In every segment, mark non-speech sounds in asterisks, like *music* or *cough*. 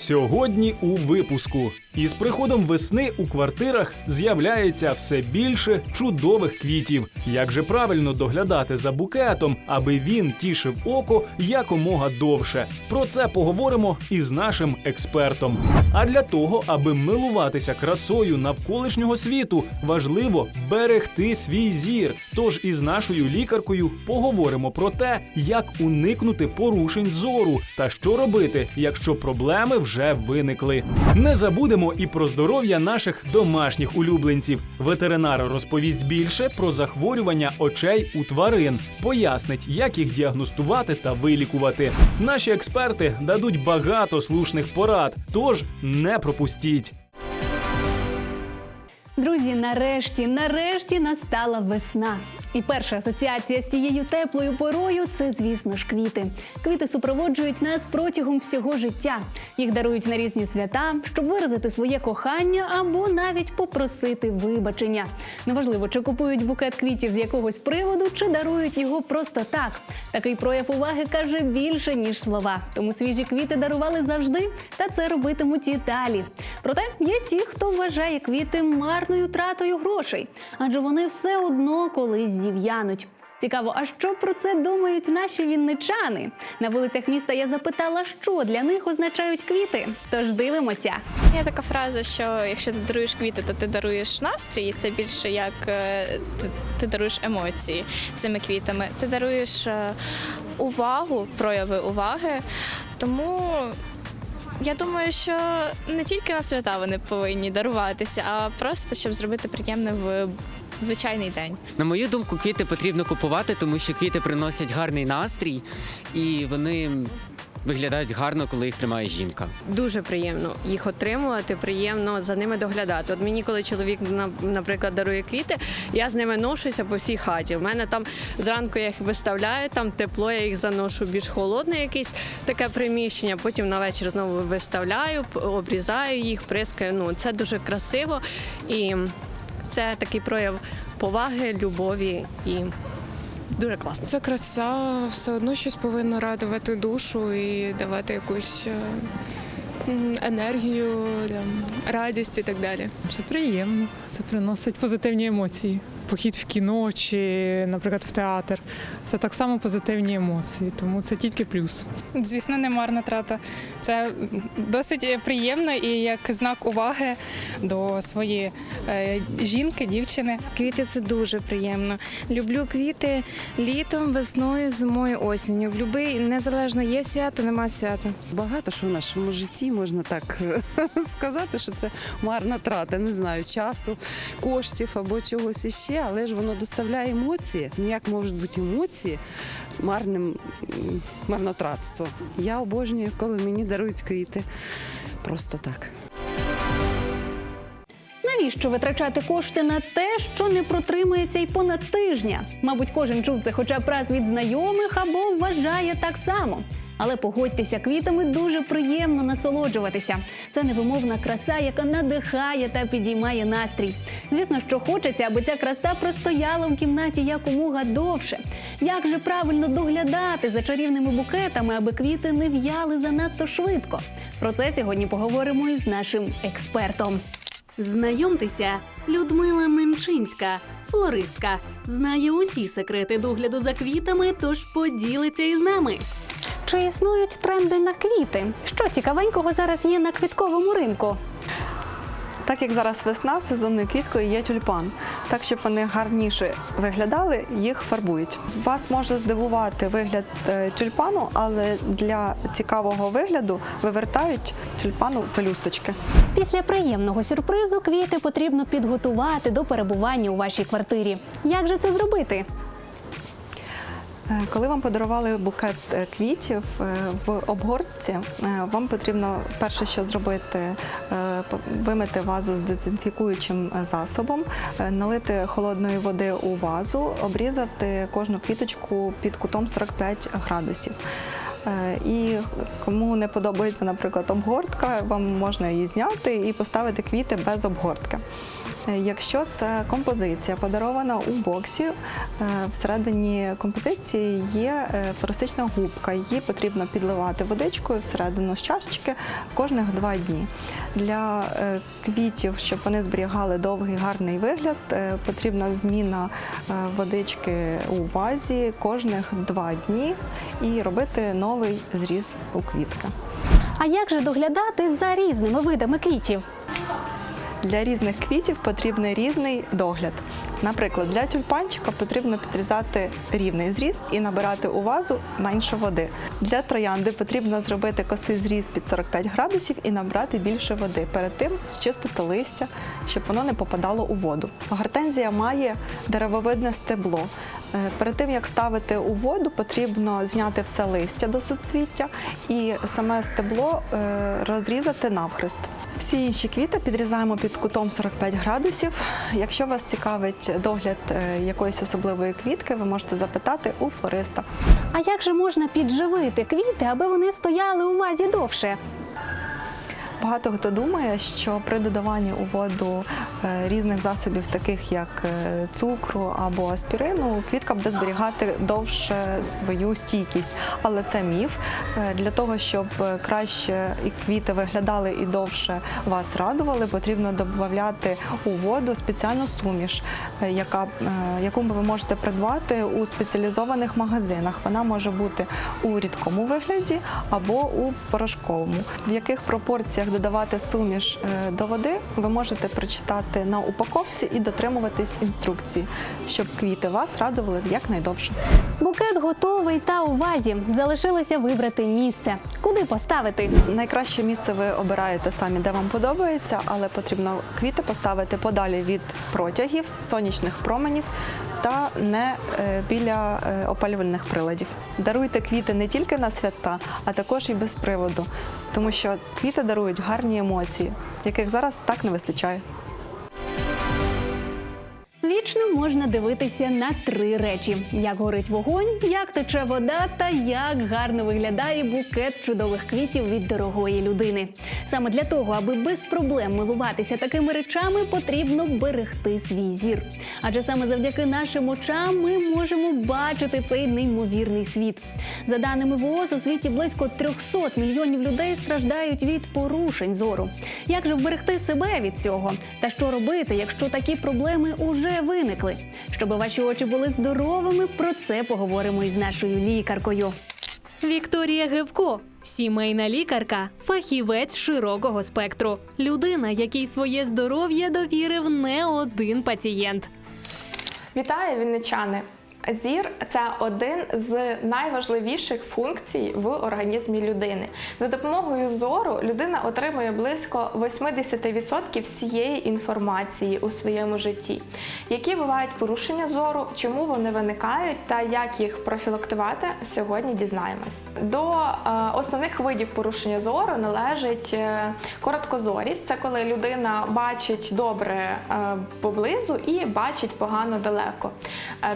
Сьогодні у випуску із приходом весни у квартирах з'являється все більше чудових квітів. Як же правильно доглядати за букетом, аби він тішив око якомога довше? Про це поговоримо із нашим експертом. А для того, аби милуватися красою навколишнього світу, важливо берегти свій зір. Тож із нашою лікаркою поговоримо про те, як уникнути порушень зору та що робити, якщо проблеми вже виникли. Не забудемо і про здоров'я наших домашніх улюбленців. Ветеринар розповість більше про захворювання очей у тварин, пояснить, як їх діагностувати та вилікувати. Наші експерти дадуть багато слушних порад, тож не пропустіть. Друзі, нарешті, нарешті настала весна. І перша асоціація з цією теплою порою це, звісно ж, квіти. Квіти супроводжують нас протягом всього життя. Їх дарують на різні свята, щоб виразити своє кохання або навіть попросити вибачення. Неважливо, чи купують букет квітів з якогось приводу, чи дарують його просто так. Такий прояв уваги каже більше ніж слова. Тому свіжі квіти дарували завжди, та це робитимуть і далі. Проте є ті, хто вважає квіти марною тратою грошей, адже вони все одно колись зів'януть. Цікаво, а що про це думають наші вінничани? На вулицях міста я запитала, що для них означають квіти. Тож дивимося. Є така фраза, що якщо ти даруєш квіти, то ти даруєш настрій. І це більше як е, ти, ти даруєш емоції цими квітами. Ти даруєш е, увагу, прояви уваги. Тому я думаю, що не тільки на свята вони повинні даруватися, а просто щоб зробити приємне в звичайний день. На мою думку, квіти потрібно купувати, тому що квіти приносять гарний настрій і вони виглядають гарно, коли їх тримає жінка. Дуже приємно їх отримувати, приємно за ними доглядати. От мені, коли чоловік, на- наприклад, дарує квіти, я з ними ношуся по всій хаті. У мене там зранку я їх виставляю, там тепло, я їх заношу більш холодне якесь таке приміщення. Потім на вечір знову виставляю, обрізаю їх, прискаю. Ну це дуже красиво і це такий прояв поваги, любові і дуже класно. Це краса все одно щось повинно радувати душу і давати якусь е, енергію, радість і так далі. Це приємно. Це приносить позитивні емоції. Похід в кіно чи, наприклад, в театр. Це так само позитивні емоції, тому це тільки плюс. Звісно, не марна трата. Це досить приємно і як знак уваги до своєї е, жінки, дівчини. Квіти це дуже приємно. Люблю квіти літом, весною, зимою, осінню. В любий незалежно є свято, нема свята. Багато що в нашому житті можна так *laughs* сказати, що це марна трата, не знаю, часу, коштів або чогось іще, але ж воно доставляє емоції. Ну як можуть бути емоції марним марнотратством? Я обожнюю, коли мені дарують квіти. Просто так. Навіщо витрачати кошти на те, що не протримається й понад тижня? Мабуть, кожен чув це хоча б раз від знайомих або вважає так само. Але погодьтеся, квітами дуже приємно насолоджуватися. Це невимовна краса, яка надихає та підіймає настрій. Звісно, що хочеться, аби ця краса простояла в кімнаті якомога довше. Як же правильно доглядати за чарівними букетами, аби квіти не в'яли занадто швидко? Про це сьогодні поговоримо із нашим експертом. Знайомтеся, Людмила Менчинська, флористка, знає усі секрети догляду за квітами, тож поділиться із нами. Чи існують тренди на квіти? Що цікавенького зараз є на квітковому ринку? Так як зараз весна, сезонною квіткою є тюльпан. Так, щоб вони гарніше виглядали, їх фарбують. Вас може здивувати вигляд е, тюльпану, але для цікавого вигляду вивертають тюльпану пелюсточки. Після приємного сюрпризу квіти потрібно підготувати до перебування у вашій квартирі. Як же це зробити? Е, Коли вам подарували букет е, квітів е, в обгортці, вам потрібно перше, що зробити, вимити вазу з дезінфікуючим засобом, налити холодної води у вазу, обрізати кожну квіточку під кутом 45 градусів. І кому не подобається, наприклад, обгортка, вам можна її зняти і поставити квіти без обгортки. Е, Якщо це композиція подарована у боксі, е, всередині композиції є е, флористична губка. Її потрібно підливати водичкою всередину з чашечки кожних два дні. Для квітів, щоб вони зберігали довгий гарний вигляд, потрібна зміна водички у вазі кожних два дні і робити новий зріз у квітки. А як же доглядати за різними видами квітів? Для різних квітів потрібний різний догляд. Наприклад, для тюльпанчика потрібно підрізати рівний зріз і набирати у вазу менше води. Для троянди потрібно зробити косий зріз під 45 градусів і набрати більше води. Перед тим зчистити листя, щоб воно не попадало у воду. Гортензія має деревовидне стебло. Е, Перед тим як ставити у воду, потрібно зняти все листя до суцвіття і саме стебло е, розрізати навхрест. Всі інші квіти підрізаємо під кутом 45 градусів. Якщо вас цікавить догляд е, якоїсь особливої квітки, ви можете запитати у флориста. А як же можна підживити квіти, аби вони стояли у вазі довше? Багато хто думає, що при додаванні у воду е, різних засобів, таких як е, цукру або аспірину, квітка буде зберігати довше свою стійкість. Але це міф. Е, Для того, щоб е, краще і квіти виглядали і довше вас радували, потрібно додати у воду спеціальну суміш, е, яка, яку ви можете придбати у спеціалізованих магазинах. Вона може бути у рідкому вигляді або у порошковому. В яких пропорціях додавати суміш до води, ви можете прочитати на упаковці і дотримуватись інструкції, щоб квіти вас радували якнайдовше. Букет готовий та у вазі. Залишилося вибрати місце. Куди поставити? Найкраще місце ви обираєте самі, де вам подобається, але потрібно квіти поставити подалі від протягів, сонячних променів та не е, біля е, опалювальних приладів. Даруйте квіти не тільки на свята, а також і без приводу, тому що квіти дарують гарні емоції, яких зараз так не вистачає. Вічно можна дивитися на три речі: як горить вогонь, як тече вода та як гарно виглядає букет чудових квітів від дорогої людини. Саме для того, аби без проблем милуватися такими речами, потрібно берегти свій зір. Адже саме завдяки нашим очам ми можемо бачити цей неймовірний світ. За даними ВООЗ, у світі близько 300 мільйонів людей страждають від порушень зору. Як же вберегти себе від цього? Та що робити, якщо такі проблеми уже виникли? Щоб ваші очі були здоровими, про це поговоримо із нашою лікаркою. Вікторія Гевко, сімейна лікарка, фахівець широкого спектру, людина, якій своє здоров'я довірив не один пацієнт. Вітаю, вінничани! Зір це один з найважливіших функцій в організмі людини. За допомогою зору людина отримує близько 80% всієї інформації у своєму житті. Які бувають порушення зору, чому вони виникають та як їх профілактувати, сьогодні дізнаємось. До е, основних видів порушення зору належить е, короткозорість. Це коли людина бачить добре е, поблизу і бачить погано далеко. Е,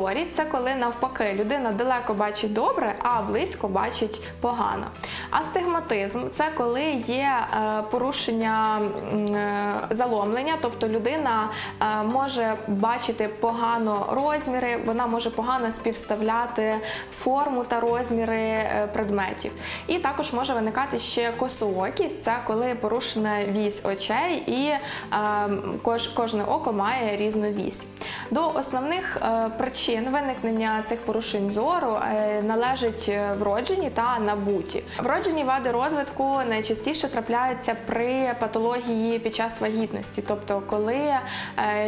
Далекозорість це коли навпаки людина далеко бачить добре, а близько бачить погано. Астигматизм це коли є е, порушення е, заломлення, тобто людина е, може бачити погано розміри, вона може погано співставляти форму та розміри предметів. І також може виникати ще косоокість, це коли порушена вісь очей і кож, кожне око має різну вісь. До основних е, причин виникнення цих порушень зору е, належать е, вроджені та набуті. Вроджені вади розвитку найчастіше трапляються при патології під час вагітності, тобто коли е,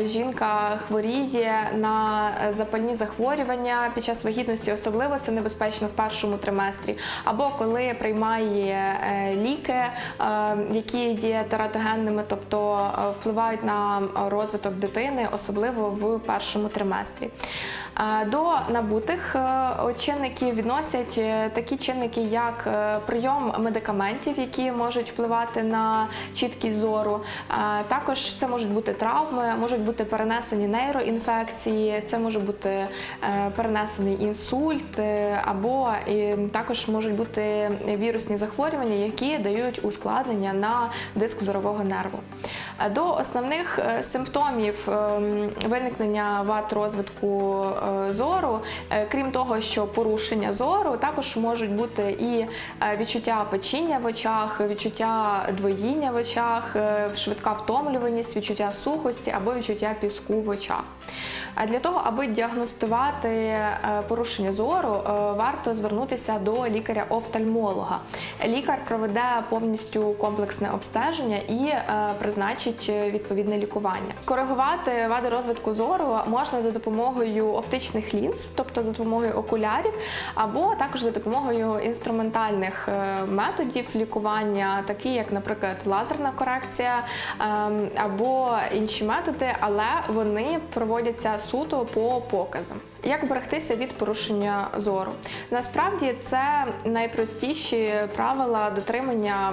жінка хворіє на запальні захворювання під час вагітності, особливо це небезпечно в першому триместрі, або коли приймає ліки, які є тератогенними, тобто впливають на розвиток дитини, особливо в першому триместрі. До набутих е, чинників відносять е, такі чинники, як е, прийом медикаментів, які можуть впливати на чіткість зору. Також це можуть бути травми, можуть бути перенесені нейроінфекції, це може бути перенесений інсульт, або також можуть бути вірусні захворювання, які дають ускладнення на диск зорового нерву. До основних симптомів ем, виникнення вад розвитку зору, е, крім того, що порушення зору, також можуть бути і е, відчуття печіння в очах, відчуття двоїння в очах, е, швидка втомлюваність, відчуття сухості або відчуття піску в очах. А для того, аби діагностувати е, порушення зору, е, варто звернутися до лікаря-офтальмолога. Лікар проведе повністю комплексне обстеження і е, призначить е, відповідне лікування. Коригувати вади розвитку зору можна за допомогою оптичних лінз, тобто за допомогою окулярів, або також за допомогою інструментальних е, методів лікування, такі як, наприклад, лазерна корекція ем, або інші методи, але вони проводяться суто по показам. Як берегтися від порушення зору? Насправді це найпростіші правила дотримання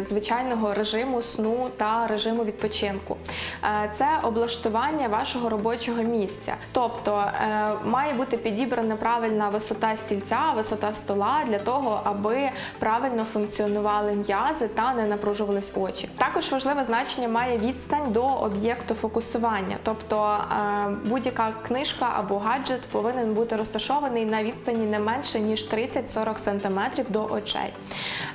звичайного режиму сну та режиму відпочинку. Е, Це облаштування вашого робочого місця. Тобто е, має бути підібрана правильна висота стільця, висота стола для того, аби правильно функціонували м'язи та не напружувались очі. Також важливе значення має відстань до об'єкту фокусування, тобто е, будь-яка книжка або гаджет повинен бути розташований на відстані не менше ніж 30-40 см до очей.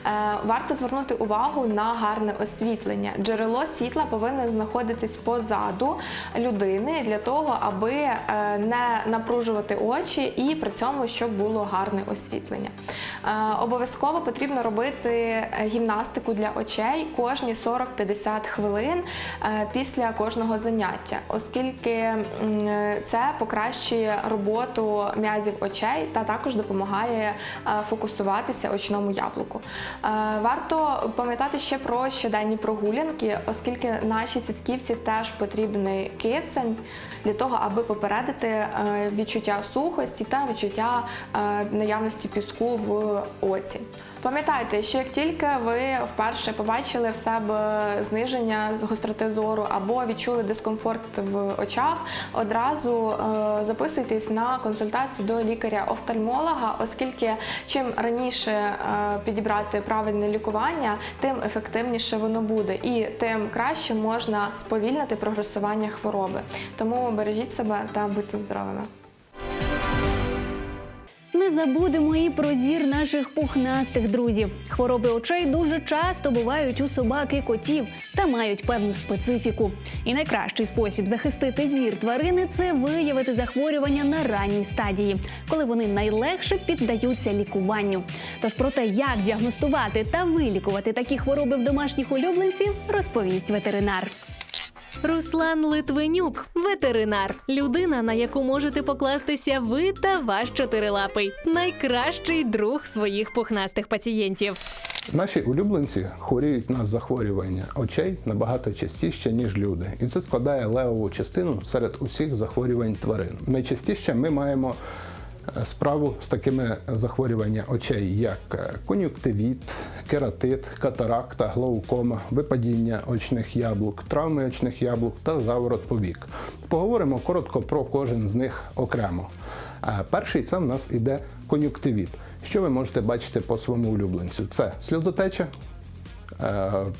Е, Варто звернути увагу на гарне освітлення. Джерело світла повинне знаходитись позаду людини для того, аби е, не напружувати очі і при цьому щоб було гарне освітлення. Е, Обов'язково потрібно робити гімнастику для очей кожні 40-50 хвилин після кожного заняття, оскільки це покращує роботу м'язів очей та також допомагає е, фокусуватися очному яблуку. Е, Варто пам'ятати ще про щоденні прогулянки, оскільки нашій сітківці теж потрібний кисень для того, аби попередити е, відчуття сухості та відчуття наявності піску в оці. Пам'ятайте, що як тільки ви вперше побачили в себе зниження з гостроти зору або відчули дискомфорт в очах, одразу е, записуйтесь на консультацію до лікаря-офтальмолога, оскільки чим раніше е, підібрати правильне лікування, тим ефективніше воно буде і тим краще можна сповільнити прогресування хвороби. Тому бережіть себе та будьте здоровими. Забудемо і про зір наших пухнастих друзів. Хвороби очей дуже часто бувають у собак і котів та мають певну специфіку. І найкращий спосіб захистити зір тварини це виявити захворювання на ранній стадії, коли вони найлегше піддаються лікуванню. Тож про те, як діагностувати та вилікувати такі хвороби в домашніх улюбленців, розповість ветеринар. Руслан Литвинюк, ветеринар, людина, на яку можете покластися ви та ваш чотирилапий, найкращий друг своїх пухнастих пацієнтів. Наші улюбленці хворіють на захворювання очей набагато частіше, ніж люди, і це складає левову частину серед усіх захворювань тварин. Найчастіше ми маємо справу з такими захворюваннями очей, як е, кон'юктивіт, кератит, катаракта, глаукома, випадіння очних яблук, травми очних яблук та заворот повік. Поговоримо коротко про кожен з них окремо. Е, Перший це в нас іде кон'юктивіт. Що ви можете бачити по своєму улюбленцю? Це сльозотеча,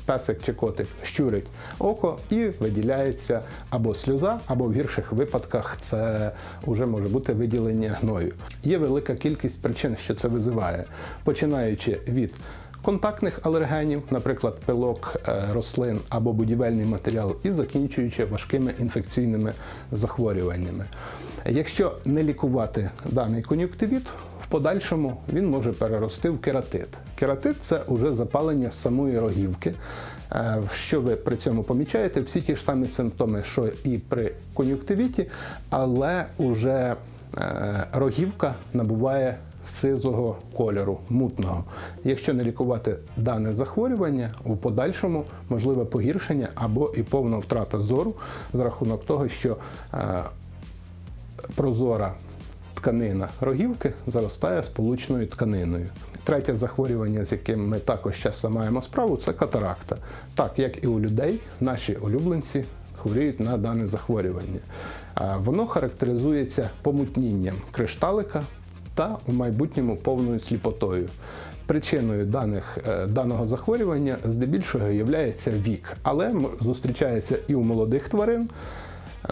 песик чи котик щурить око і виділяється або сльоза, або в гірших випадках це вже може бути виділення гною. Є велика кількість причин, що це визиває, починаючи від контактних алергенів, наприклад, пилок е, рослин або будівельний матеріал, і закінчуючи важкими інфекційними захворюваннями. Якщо не лікувати даний кон'юктивіт, подальшому він може перерости в кератит. Кератит це уже запалення самої рогівки. Е, Що ви при цьому помічаєте? Всі ті ж самі симптоми, що і при кон'юктивіті, але уже е, рогівка набуває сизого кольору, мутного. Якщо не лікувати дане захворювання, у подальшому можливе погіршення або і повна втрата зору за рахунок того, що е, прозора тканина рогівки заростає сполучною тканиною. Третє захворювання, з яким ми також часто маємо справу, це катаракта. Так як і у людей, наші улюбленці хворіють на дане захворювання. Воно характеризується помутнінням кришталика та у майбутньому повною сліпотою. Причиною даних, е, даного захворювання здебільшого є вік, але зустрічається і у молодих тварин,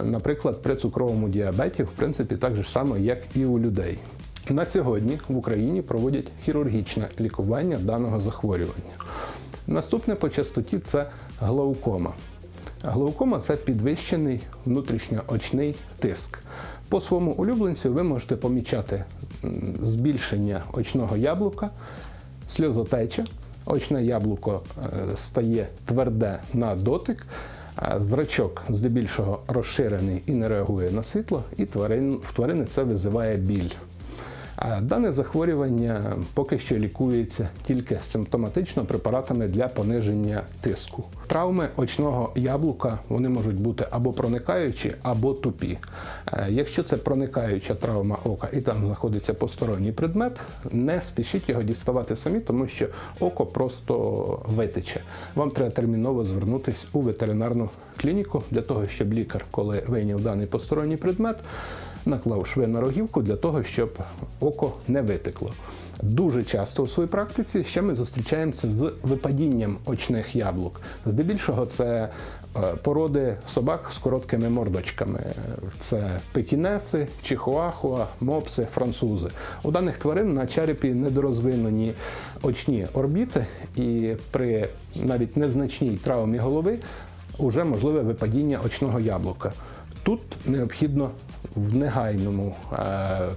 наприклад, при цукровому діабеті, в принципі, так же само, як і у людей. На сьогодні в Україні проводять хірургічне лікування даного захворювання. Наступне по частоті це глаукома. Глаукома це підвищений внутрішньоочний тиск. По своєму улюбленцю ви можете помічати збільшення очного яблука, сльозотеча, очне яблуко е, стає тверде на дотик, зрачок здебільшого розширений і не реагує на світло, і тварин, в тварини це визиває біль. Дане захворювання поки що лікується тільки симптоматично препаратами для пониження тиску. Травми очного яблука вони можуть бути або проникаючі, або тупі. Е, Якщо це проникаюча травма ока і там знаходиться посторонній предмет, не спішіть його діставати самі, тому що око просто витече. Вам треба терміново звернутися у ветеринарну клініку для того, щоб лікар, коли вийняв даний посторонній предмет, наклав шви на рогівку для того, щоб око не витекло. Дуже часто у своїй практиці ще ми зустрічаємося з випадінням очних яблук. Здебільшого це е, породи собак з короткими мордочками. Це пекінеси, чихуахуа, мопси, французи. У даних тварин на черепі недорозвинені очні орбіти, і при навіть незначній травмі голови вже можливе випадіння очного яблука. Тут необхідно в негайному е,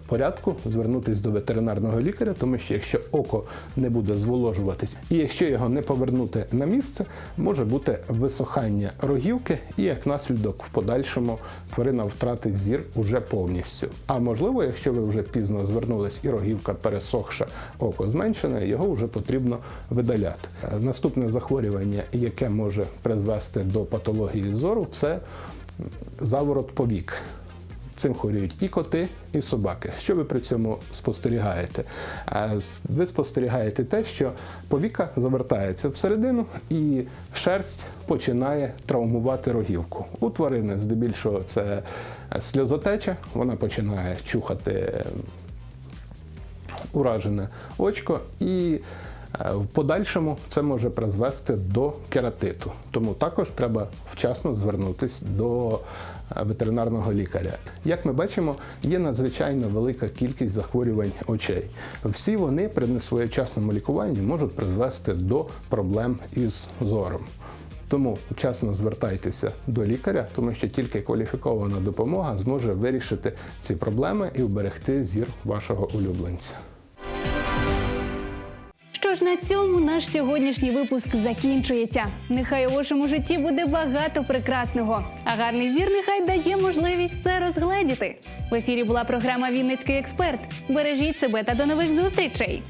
порядку звернутися до ветеринарного лікаря, тому що якщо око не буде зволожуватись, і якщо його не повернути на місце, може бути висохання рогівки, і як наслідок в подальшому тварина втратить зір уже повністю. А можливо, якщо ви вже пізно звернулись і рогівка пересохша, око зменшене, його вже потрібно видаляти. Е, Наступне захворювання, яке може призвести до патології зору, це заворот повік. Цим хворіють і коти, і собаки. Що ви при цьому спостерігаєте? Ви спостерігаєте те, що повіка завертається всередину і шерсть починає травмувати рогівку. У тварини здебільшого це е, сльозотеча, вона починає чухати е, уражене очко і в подальшому це може призвести до кератиту. Тому також треба вчасно звернутися до е, ветеринарного лікаря. Як ми бачимо, є надзвичайно велика кількість захворювань очей. Всі вони при несвоєчасному лікуванні можуть призвести до проблем із зором. Тому вчасно звертайтеся до лікаря, тому що тільки кваліфікована допомога зможе вирішити ці проблеми і вберегти зір вашого улюбленця. Ж на цьому наш сьогоднішній випуск закінчується. Нехай у вашому житті буде багато прекрасного, а гарний зір нехай дає можливість це розгледіти. В ефірі була програма Вінницький експерт. Бережіть себе та до нових зустрічей.